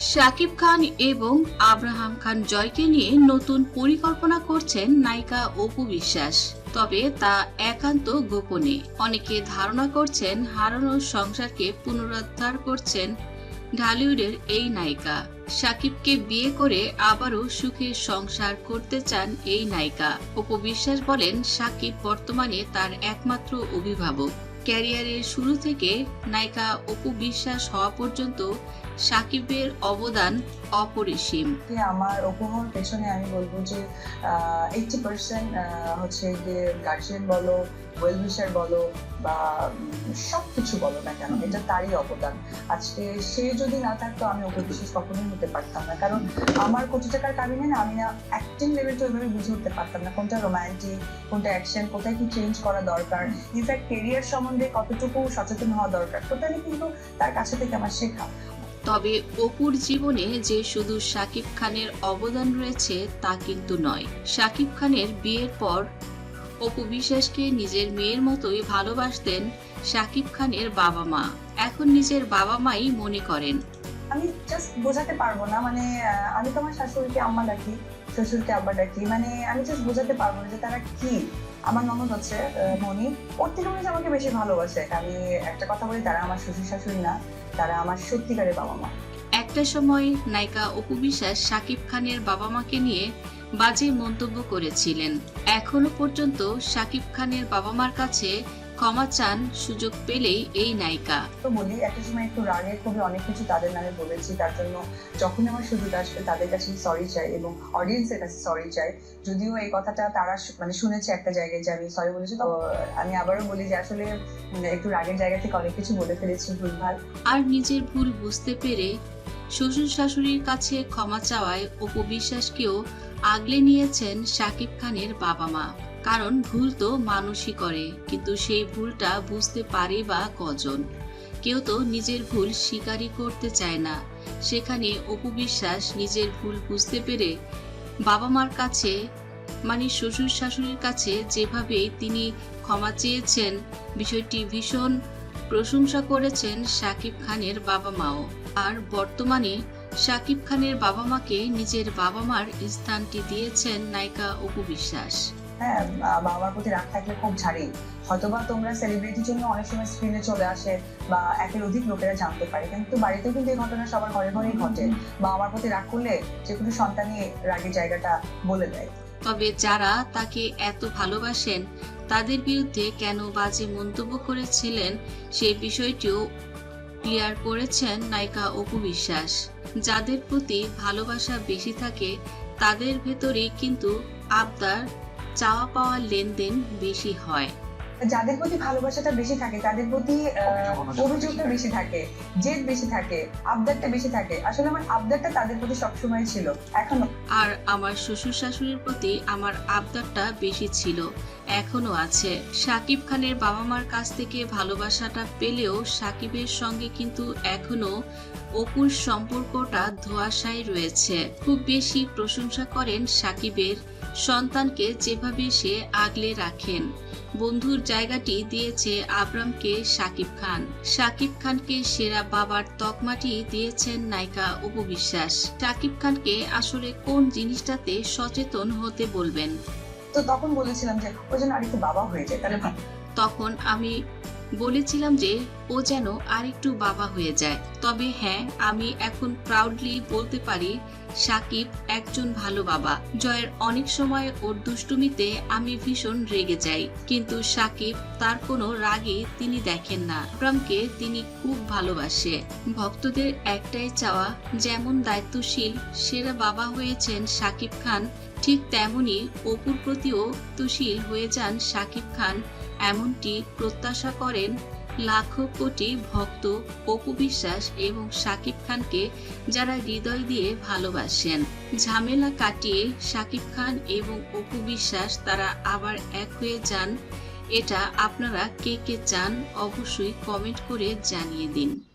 শাকিব খান এবং আব্রাহাম খান জয়কে নিয়ে নতুন পরিকল্পনা করছেন নায়িকা অপু বিশ্বাস। তবে তা একান্ত গোপনে। অনেকে ধারণা করছেন হারানো সংসারকে পুনরুদ্ধার করছেন ঢালিউডের এই নায়িকা। সাকিবকে বিয়ে করে আবারও সুখে সংসার করতে চান এই নায়িকা। অপু বিশ্বাস বলেন সাকিব বর্তমানে তার একমাত্র অভিভাবক। ক্যারিয়ারের শুরু থেকে নায়িকা অপু বিশ্বাস হওয়া পর্যন্ত সাকিবের অবদান অপরিসীম। আমার উপহার পেছনে আমি বলব যে এইটি পার্সেন্ট হচ্ছে যে গার্জিয়ান বলো ওয়েল বলো বা সব কিছু বলো না কেন, এটা তারই অবদান। আজকে সে যদি না থাকতো, আমি ওকে বিশেষ কখনোই হতে পারতাম না। কারণ আমার কোটি টাকার কাবিনে না, আমি না অ্যাক্টিং লেভেলটা ওইভাবে বুঝে উঠতে পারতাম না, কোনটা রোমান্টিক কোনটা অ্যাকশন কোথায় কি চেঞ্জ করা দরকার ইনফ্যাক্ট কেরিয়ার সম্বন্ধে কতটুকু সচেতন হওয়া দরকার টোটালি কিন্তু তার কাছে থেকে আমার শেখা। তবে অপুর জীবনে যে শুধু শাকিব খানের অবদান রয়েছে, তা কিন্তু নয়। শাকিব খানের বিয়ের পর অপু বিশ্বাসকে নিজের মেয়ের মতোই ভালোবাসতেন শাকিব খানের বাবা মা। এখন নিজের বাবা মাই মনে করেন। আমি জাস্ট বোঝাতে পারব না মানে আমি তো আমার শাশুড়িকে আম্মা ডাকি শ্বশুরকে আব্বা ডাকি মানে আমি জাস্ট বোঝাতে পারব না যে তারা কি। আমার ননদ আছে মনি ওর থেকে মনে আমাকে বেশি ভালোবাসে। আমি একটা কথা বলি তারা আমার শ্বশুর শাশুড়ি না তারা আমার সত্যিকারের বাবা মা। একটা সময় নায়িকা অপু বিশ্বাস শাকিব খানের বাবা মাকে নিয়ে বাজে মন্তব্য করেছিলেন। এখনও পর্যন্ত শাকিব খানের বাবা মার কাছে ক্ষমা চান সুযোগ পেলেই এই নায়িকা। তো বলি একটা সময় একটু রাগে খুবই অনেক কিছু তাদের নামে বলেছি তার জন্য যখন আমার সুযোগ আসবে তাদের কাছে সরি চাই এবং অডিয়েন্সের কাছে সরি চাই। যদিও এই কথাটা তারা মানে শুনেছে একটা জায়গায় যে আমি সরি বলেছি তো আমি আবারও বলি যে আসলে একটু রাগের জায়গা থেকে অনেক কিছু বলে ফেলেছি ভুলভাল। আর নিজের ভুল বুঝতে পেরে শ্বশুর শাশুড়ির কাছে ক্ষমা চাওয়ায় অপু বিশ্বাসকেও আগলে নিয়েছেন শাকিব খানের বাবা মা। কারণ ভুল তো মানুষই করে, কিন্তু সেই ভুলটা বুঝতে পারে বা কজন। কেউ তো নিজের ভুল স্বীকারই করতে চায় না। সেখানে অপু বিশ্বাস নিজের ভুল বুঝতে পেরে বাবা মার কাছে মানে শ্বশুর শাশুড়ির কাছে যেভাবে তিনি ক্ষমা চেয়েছেন, বিষয়টি ভীষণ প্রশংসা করেছেন শাকিব খানের বাবা মাও। আর বর্তমানে শাকিব খানের বাবা মাকে নিজের বাবা মার স্থানটি দিয়েছেন নায়িকা অপু বিশ্বাস। হ্যাঁ বা- বাবা মার প্রতি রাগ থাকলে খুব ঝাড়ি। হয়তোবা তোমরা সেলিব্রিটির জন্য অনেক সময় স্ক্রিনে চলে আসে বা একের অধিক লোকেরা জানতে পারে। কিন্তু বাড়িতেও কিন্তু এই ঘটনা সবার ঘরে ঘরেই ঘটে। বা আমার প্রতি রাগ করলে যে কোনো সন্তানই রাগের জায়গাটা বলে দেয়। তবে যারা তাকে এত ভালোবাসেন তাদের বিরুদ্ধে কেন বাজে মন্তব্য করেছিলেন সেই বিষয়টিও ক্লিয়ার করেছেন নায়িকা অপু বিশ্বাস। যাদের প্রতি ভালোবাসা বেশি থাকে তাদের ভেতরেই কিন্তু আবদার চাওয়া পাওয়ার লেনদেন বেশি হয়। যাদের প্রতি ভালোবাসাটা বেশি থাকে তাদের প্রতি অভিযোগটা বেশি থাকে জেদ বেশি থাকে আবদারটা বেশি থাকে। আসলে আমার আবদারটা তাদের প্রতি সবসময় ছিল এখনও। আর আমার শ্বশুর শাশুড়ির প্রতি আমার আবদারটা বেশি ছিল। এখনও আছে। সাকিব খানের বাবা মার কাছ থেকে ভালোবাসাটা পেলেও সাকিবের সঙ্গে কিন্তু এখনও অপুর সম্পর্কটা ধোয়াশায় রয়েছে। খুব বেশি প্রশংসা করেন সাকিবের সন্তানকে যেভাবে সে আগলে রাখেন। বন্ধুর জায়গাটি দিয়েছে আবরামকে সাকিব খান। সাকিব খানকে সেরা বাবার তকমাটি দিয়েছেন নায়িকা অপু বিশ্বাস। সাকিব খানকে আসলে কোন জিনিসটাতে সচেতন হতে বলবেন? তো তখন বলেছিলাম যে ওই জন্য আর একটু বাবা হয়ে যায়, তাহলে তখন আমি বলেছিলাম যে ও যেন আরেকটু বাবা হয়ে যায়। তবে হ্যাঁ আমি এখন প্রাউডলি বলতে পারি, সাকিব একজন ভালো বাবা। জয়ের অনেক সময় ওর দুষ্টুমিতে আমি ভীষণ রেগে যাই। কিন্তু সাকিব তার কোনো রাগে তিনি দেখেন না। আব্রামকে তিনি খুব ভালোবাসে। ভক্তদের একটাই চাওয়া, যেমন দায়িত্বশীল সেরা বাবা হয়েছেন সাকিব খান, ঠিক তেমনি অপুর প্রতিও তুশীল হয়ে যান সাকিব খান, এমনটি প্রত্যাশা করেন লাখো কোটি ভক্ত, অপু বিশ্বাস এবং সাকিব খানকে যারা হৃদয় দিয়ে ভালোবাসেন। ঝামেলা কাটিয়ে সাকিব খান এবং অপু বিশ্বাস তারা আবার এক হয়ে যান। এটা আপনারা কে কে চান অবশ্যই কমেন্ট করে জানিয়ে দিন।